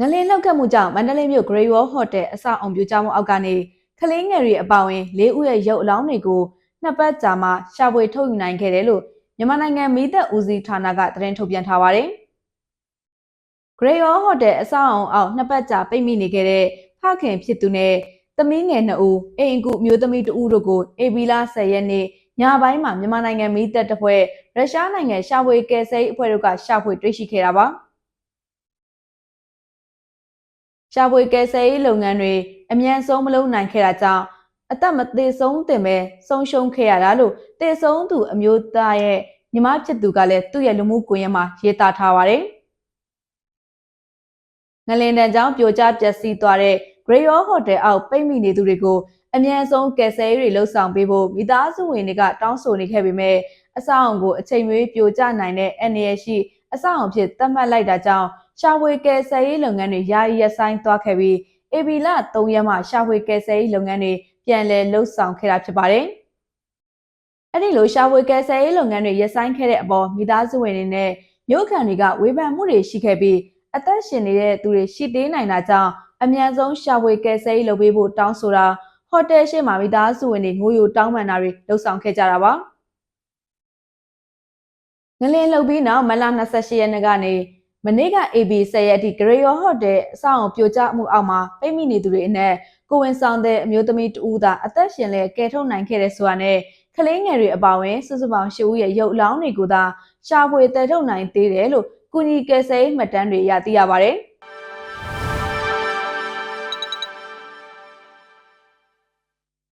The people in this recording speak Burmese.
ငလင်းလောက်ခတ်မှုကြောင့်မန္တလေးမြို့ Great Wall Hotel အဆောက်အုံပြိုကျမှုအောက်ကနေကလေးငယ်တွေအပါအဝင်၄ဦးရဲ့ရုပ်အလောင်းတွေကိုနှစ်ပတ်ကြာမှရှာဖွေထုတ်ယူနိုင်ခဲ့တယ်လို့မြန်မာနိုင်ငံမီးတပ်ဦးစီးဌာနကသတင်းထုတ်ပြန်ထားပါတယ်။ Great Wall Hotel အဆောက်အုံအောက်နှစ်ပတ်ကြာပိတ်မိနေခဲ့တဲ့ဖခင်ဖြစ်သူနဲ့သမီးငယ်နှစ်ဦးအိမ်အကူအမျိုးသမီးတဦးတို့ကိုအေဘီလာ10ရက်နေ့ညပိုင်းမှာမြန်မာနိုင်ငံမီးတပ်တပ်ဖွဲ့ရုရှားနိုင်ငံရှာဖွေကယ်ဆယ်ရေးအဖွဲ့တို့ကရှာဖွေတွေ့ရှိခဲ့တာပါ။ ရှာဖွေကယ်ဆယ်ရေးလုပ်ငန်းတွေအမြန်ဆုံးမလုပ်နိုင်ခဲ့တာကြောင့်အသက်မသေးဆုံးတင်ပဲဆုံးရှုံးခဲ့ရတာလို့တေဆုံးသူအမျိုးသားရဲ့ညီမဖြစ်သူကလည်းသူ့ရဲ့လူမှုကွန်ရက်မှာရေးသားထားပါတယ်။ငလင်တန်ကြောင့်ပြိုကျပျက်စီးသွားတဲ့ Great Wall Hotel အောက်ပိတ်မိနေသူတွေကိုအမြန်ဆုံးကယ်ဆယ်ရေးတွေလှုပ်ဆောင်ပေးဖို့မိသားစုဝင်တွေကတောင်းဆိုနေခဲ့ပေမဲ့အဆောက်အုံကိုအချိန်မွေးပြိုကျနိုင်တဲ့အနေရရှိအဆောက်အုံဖြစ်သတ်မှတ်လိုက်တာကြောင့် ရှာဖွေကယ်ဆယ်ရေးလုပ်ငန်းတွေယာယီရပ်ဆိုင်းသွားခဲ့ပြီးအေဘီလ3ရက်မှရှာဖွေကယ်ဆယ်ရေးလုပ်ငန်းတွေပြန်လည်လှုပ်ဆောင်ခဲ့တာဖြစ်ပါတယ်။အဲ့ဒီလိုရှာဖွေကယ်ဆယ်ရေးလုပ်ငန်းတွေရပ်ဆိုင်းခဲ့တဲ့အပေါ်မိသားစုဝင်တွေနဲ့မြို့ခံတွေကဝေဖန်မှုတွေရှိခဲ့ပြီးအသက်ရှင်နေတဲ့သူတွေရှိသေးနိုင်တာကြောင့်အမြန်ဆုံးရှာဖွေကယ်ဆယ်ရေးလုပ်ပေးဖို့တောင်းဆိုတာဟိုတယ်ရှိမှမိသားစုဝင်တွေငိုယိုတောင်းပန်တာတွေလှုပ်ဆောင်ခဲ့ကြတာပါငလင်းလှုပ်ပြီးနောက်မလ28ရက်နေ့ကနေ မနေ့က AB 10ရက်အထိ Greyo Hotel အဆောက်အုံပြိုကျမှုအောက်မှာပိတ်မိနေသူတွေအနက်ကိုဝင်ဆောင်တဲ့အမျိုးသမီးတဦးသာအသက်ရှင်လဲကယ်ထုတ်နိုင်ခဲ့တဲ့ဆိုတာနဲ့ကလေးငယ်တွေအပါအဝင်စုစုပေါင်း၈ဦးရဲ့ရုပ်အလောင်းတွေကိုသာရှာဖွေတည်ထုတ်နိုင်သေးတယ်လို့ကုညီကယ်ဆယ်ရေးမှတ်တမ်းတွေရသိရပါတယ်။